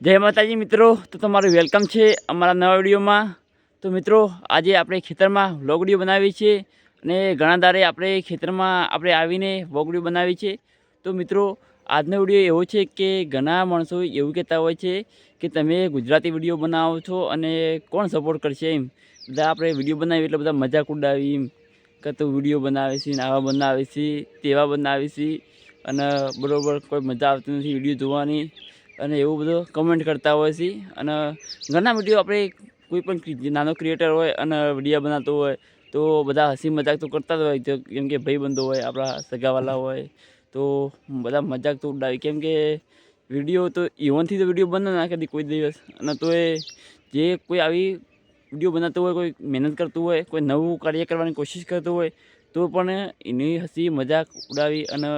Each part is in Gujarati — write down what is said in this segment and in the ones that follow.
જય માતાજી મિત્રો, તો તમારું વેલકમ છે અમારા નવા વિડીયોમાં. તો મિત્રો, આજે આપણે ખેતરમાં વ્લોગ બનાવી છે અને ઘણા દારે આપણે ખેતરમાં આપણે આવીને વોગડીઓ બનાવી છે તો મિત્રો, આજનો વીડિયો એવો છે કે ઘણા માણસો એવું કહેતા હોય છે કે તમે ગુજરાતી વીડિયો બનાવો છો અને કોણ સપોર્ટ કરશે એમ. બધા આપણે વીડિયો બનાવી એટલે બધા મજાક ઉડાવી એમ. કે તું વીડિયો બનાવે છે આવા બનાવે તેવા બનાવે છે. અને બરાબર કોઈ મજા આવતી નથી વીડિયો જોવાની. અને એવું બધું કમેન્ટ કરતા હોય છે. અને ઘણા વીડિયો આપણે કોઈ પણ નાનો ક્રિએટર હોય અને વીડિયો બનાવતો હોય, તો બધા હસી મજાક તો કરતા જ હોય. કેમ કે ભાઈબંધો હોય, આપણા સગાવાલા હોય, તો બધા મજાક તો ઉડાવી. કેમ કે વીડિયો તો ઇવનથી તો વીડિયો બંધ ના કદી કોઈ દિવસ. અને તો એ જે કોઈ આવી વીડિયો બનાવતો હોય, કોઈ મહેનત કરતું હોય, કોઈ નવું કાર્ય કરવાની કોશિશ કરતું હોય, તો પણ એની હસી મજાક ઉડાવી અને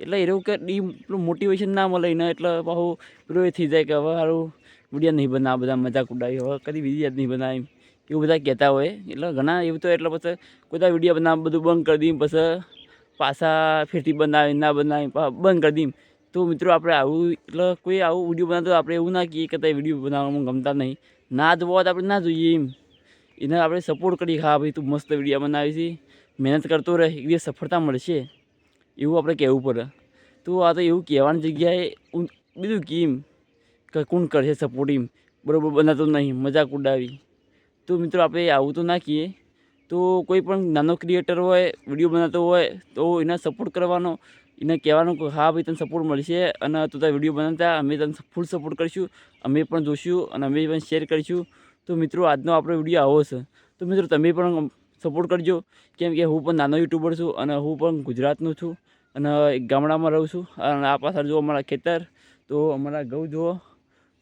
એટલે એવું કે ડી પેલું મોટિવેશન ના મળે ને એટલે બહુ પેલું એ થઈ જાય કે હવે સારું વીડિયો નહીં બનાવ બધા મજાક ઉડાવી, હવે કદી વીડિયો જ નહીં બનાવી એવું બધા કહેતા હોય. એટલે ઘણા એવું તો એટલે પછી કોઈ વીડિયો બનાવ, બધું બંધ કરી દઈએ, પછી પાછા ફેરથી બનાવી, ના બનાવી બંધ કરી દઈએ. તો મિત્રો આપણે આવું, એટલે કોઈ આવું વીડિયો બનાવતો આપણે એવું ના કહીએ કે તે વીડિયો બનાવવામાં ગમતા નહીં. ના જોવા તો આપણે ના જોઈએ એમ. એને આપણે સપોર્ટ કરીએ હા ભાઈ તું મસ્ત વીડિયો બનાવી છે મહેનત કરતો રહે, એક દિવસ સફળતા મળશે. એવું આપણે કહેવું પડે. તો આ તો એવું કહેવાની જગ્યાએ બીજું કેમ? કે કોણ કરશે સપોર્ટ એમ? બરાબર, બનાતો નહીં, મજાક ઉડાવી. તો મિત્રો આપણે આવું તો ના કહીએ. તો કોઈ પણ નાનો ક્રિએટર હોય વીડિયો બનાવતો હોય, તો એને સપોર્ટ કરવાનો, એને કહેવાનું કે હા ભાઈ તને સપોર્ટ મળશે અને તું તારા વીડિયો બનાવતા, અમે તને ફૂલ સપોર્ટ કરીશું. અમે પણ જોઈશું અને અમે પણ શેર કરીશું. તો મિત્રો આજનો આપણો વીડિયો આવો છે. તો મિત્રો તમે પણ સપોર્ટ કરજો. કેમ કે હું પણ નાનો યુટ્યુબર છું અને હું પણ ગુજરાતનો છું અને ગામડામાં રહું છું. અને આ પાછળ જુઓ અમારા ખેતર, તો અમારા ઘઉં જુઓ,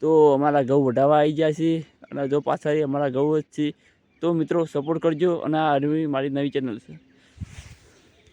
તો અમારા ઘઉં વઢાવા આવી ગયા છે અને જો પાછળ અમારા ઘઉં જ છે તો મિત્રો, સપોર્ટ કરજો અને આ મારી નવી ચેનલ છે.